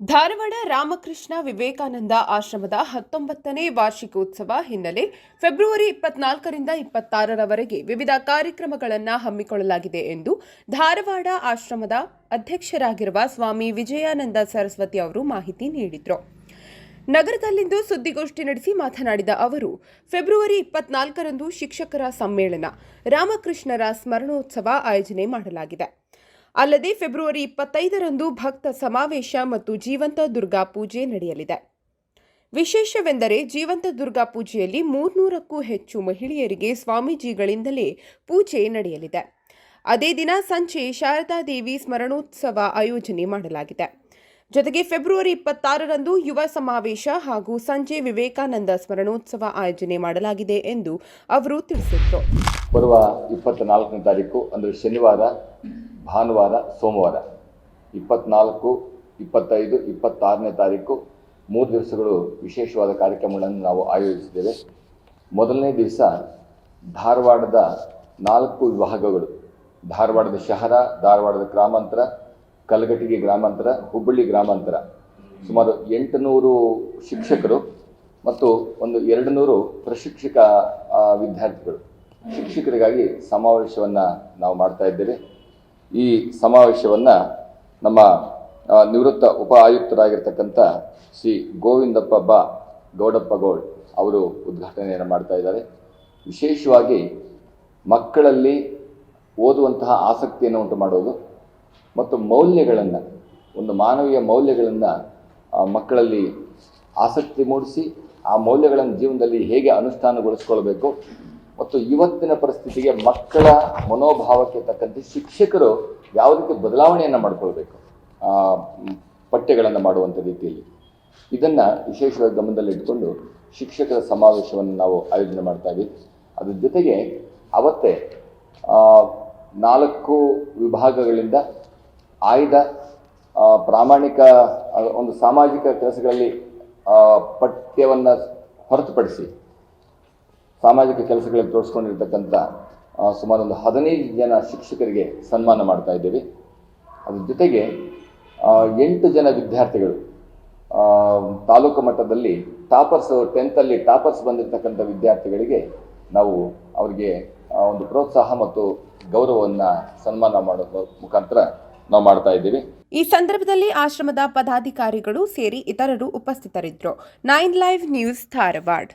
ಧಾರವಾಡ ರಾಮಕೃಷ್ಣ ವಿವೇಕಾನಂದ ಆಶ್ರಮದ ಹತ್ತೊಂಬತ್ತನೇ ವಾರ್ಷಿಕೋತ್ಸವ ಹಿನ್ನೆಲೆ ಫೆಬ್ರವರಿ ಇಪ್ಪತ್ನಾಲ್ಕರಿಂದ ಇಪ್ಪತ್ತಾರರವರೆಗೆ ವಿವಿಧ ಕಾರ್ಯಕ್ರಮಗಳನ್ನು ಹಮ್ಮಿಕೊಳ್ಳಲಾಗಿದೆ ಎಂದು ಧಾರವಾಡ ಆಶ್ರಮದ ಅಧ್ಯಕ್ಷರಾಗಿರುವ ಸ್ವಾಮಿ ವಿಜಯಾನಂದ ಸರಸ್ವತಿ ಅವರು ಮಾಹಿತಿ ನೀಡಿದರು. ನಗರದಲ್ಲಿಂದು ಸುದ್ದಿಗೋಷ್ಠಿ ನಡೆಸಿ ಮಾತನಾಡಿದ ಅವರು, ಫೆಬ್ರವರಿ ಇಪ್ಪತ್ನಾಲ್ಕರಂದು ಶಿಕ್ಷಕರ ಸಮ್ಮೇಳನ, ರಾಮಕೃಷ್ಣರ ಸ್ಮರಣೋತ್ಸವ ಆಯೋಜನೆ ಮಾಡಲಾಗಿದೆ. ಅಲ್ಲದೆ ಫೆಬ್ರವರಿ ಇಪ್ಪತ್ತೈದರಂದು ಭಕ್ತ ಸಮಾವೇಶ ಮತ್ತು ಜೀವಂತ ದುರ್ಗಾ ಪೂಜೆ ನಡೆಯಲಿದೆ. ವಿಶೇಷವೆಂದರೆ ಜೀವಂತ ದುರ್ಗಾ ಪೂಜೆಯಲ್ಲಿ ಮೂರ್ನೂರಕ್ಕೂ ಹೆಚ್ಚು ಮಹಿಳೆಯರಿಗೆ ಸ್ವಾಮೀಜಿಗಳಿಂದಲೇ ಪೂಜೆ ನಡೆಯಲಿದೆ. ಅದೇ ದಿನ ಸಂಜೆ ಶಾರದಾದೇವಿ ಸ್ಮರಣೋತ್ಸವ ಆಯೋಜನೆ ಮಾಡಲಾಗಿದೆ. ಜೊತೆಗೆ ಫೆಬ್ರವರಿ ಇಪ್ಪತ್ತಾರರಂದು ಯುವ ಸಮಾವೇಶ ಹಾಗೂ ಸಂಜೆ ವಿವೇಕಾನಂದ ಸ್ಮರಣೋತ್ಸವ ಆಯೋಜನೆ ಮಾಡಲಾಗಿದೆ ಎಂದು ಅವರು ತಿಳಿಸಿದರು. ಬರುವ ಇಪ್ಪತ್ತ ನಾಲ್ಕನೇ ತಾರೀಕು, ಅಂದರೆ ಶನಿವಾರ, ಭಾನುವಾರ, ಸೋಮವಾರ. ಇಪ್ಪತ್ನಾಲ್ಕು, ಇಪ್ಪತ್ತೈದು, ಇಪ್ಪತ್ತಾರನೇ ತಾರೀಕು, ಮೂರು ದಿವಸಗಳು ವಿಶೇಷವಾದ ಕಾರ್ಯಕ್ರಮಗಳನ್ನು ನಾವು ಆಯೋಜಿಸಿದ್ದೇವೆ. ಮೊದಲನೇ ದಿವಸ ಧಾರವಾಡದ ನಾಲ್ಕು ವಿಭಾಗಗಳು, ಧಾರವಾಡದ ಶಹರ, ಧಾರವಾಡದ ಗ್ರಾಮಾಂತರ ಕಲಘಟಗಿ ಗ್ರಾಮಾಂತರ, ಹುಬ್ಬಳ್ಳಿ ಗ್ರಾಮಾಂತರ. ಸುಮಾರು ಎಂಟುನೂರು ಶಿಕ್ಷಕರು ಮತ್ತು ಒಂದು ಎರಡು ನೂರು ಪ್ರಶಿಕ್ಷಕ ವಿದ್ಯಾರ್ಥಿಗಳು. ಶಿಕ್ಷಕರಿಗಾಗಿ ಸಮಾವೇಶವನ್ನು ನಾವು ಮಾಡ್ತಾ ಇದ್ದೇವೆ. ಈ ಸಮಾವೇಶವನ್ನು ನಮ್ಮ ನಿವೃತ್ತ ಉಪ ಆಯುಕ್ತರಾಗಿರ್ತಕ್ಕಂಥ ಶ್ರೀ ಗೋವಿಂದಪ್ಪ ಬಾ ಗೌಡಪ್ಪ ಗೌಡ್ ಅವರು ಉದ್ಘಾಟನೆಯನ್ನು ಮಾಡ್ತಾ ಇದ್ದಾರೆ. ವಿಶೇಷವಾಗಿ ಮಕ್ಕಳಲ್ಲಿ ಓದುವಂತಹ ಆಸಕ್ತಿಯನ್ನು ಉಂಟು ಮಾಡೋದು ಮತ್ತು ಮೌಲ್ಯಗಳನ್ನು, ಒಂದು ಮಾನವೀಯ ಮೌಲ್ಯಗಳನ್ನು ಮಕ್ಕಳಲ್ಲಿ ಆಸಕ್ತಿ ಮೂಡಿಸಿ ಆ ಮೌಲ್ಯಗಳನ್ನು ಜೀವನದಲ್ಲಿ ಹೇಗೆ ಅನುಷ್ಠಾನಗೊಳಿಸ್ಕೊಳ್ಬೇಕು ಮತ್ತು ಇವತ್ತಿನ ಪರಿಸ್ಥಿತಿಗೆ ಮಕ್ಕಳ ಮನೋಭಾವಕ್ಕೆ ತಕ್ಕಂತೆ ಶಿಕ್ಷಕರು ಯಾವ ರೀತಿ ಬದಲಾವಣೆಯನ್ನು ಮಾಡಿಕೊಳ್ಬೇಕು ಪಠ್ಯಗಳನ್ನು ಮಾಡುವಂಥ ರೀತಿಯಲ್ಲಿ. ಇದನ್ನು ವಿಶೇಷವಾಗಿ ಗಮನದಲ್ಲಿಟ್ಟುಕೊಂಡು ಶಿಕ್ಷಕರ ಸಮಾವೇಶವನ್ನು ನಾವು ಆಯೋಜನೆ ಮಾಡ್ತಾ ಇದ್ದೀವಿ. ಅದ್ರ ಜೊತೆಗೆ ಅವತ್ತೇ ನಾಲ್ಕು ವಿಭಾಗಗಳಿಂದ ಆಯ್ದ ಪ್ರಾಮಾಣಿಕ ಒಂದು ಸಾಮಾಜಿಕ ಕೆಲಸಗಳಲ್ಲಿ ಪಠ್ಯವನ್ನು ಹೊರತುಪಡಿಸಿ, ಸಾಮಾಜಿಕ ಕೆಲಸಗಳಲ್ಲಿ ತೋರಿಸ್ಕೊಂಡಿರ್ತಕ್ಕಂಥ ಸುಮಾರು ಒಂದು ಹದಿನೈದು ಜನ ಶಿಕ್ಷಕರಿಗೆ ಸನ್ಮಾನ ಮಾಡ್ತಾ ಇದ್ದೇವೆ. ಅದ್ರ ಜೊತೆಗೆ ಎಂಟು ಜನ ವಿದ್ಯಾರ್ಥಿಗಳು ತಾಲೂಕು ಮಟ್ಟದಲ್ಲಿ ಟಾಪರ್ಸ್, ಟೆಂತಲ್ಲಿ ಟಾಪರ್ಸ್ ಬಂದಿರತಕ್ಕಂಥ ವಿದ್ಯಾರ್ಥಿಗಳಿಗೆ ನಾವು ಅವರಿಗೆ ಒಂದು ಪ್ರೋತ್ಸಾಹ ಮತ್ತು ಗೌರವವನ್ನು ಸನ್ಮಾನ ಮಾಡೋ ಮುಖಾಂತರ ನಾವು ಮಾಡ್ತಾ ಇದ್ದೀವಿ. ಈ ಸಂದರ್ಭದಲ್ಲಿ ಆಶ್ರಮದ ಪದಾಧಿಕಾರಿಗಳು ಸೇರಿ ಇತರರು ಉಪಸ್ಥಿತರಿದ್ದರು. Nine live news Dharwad.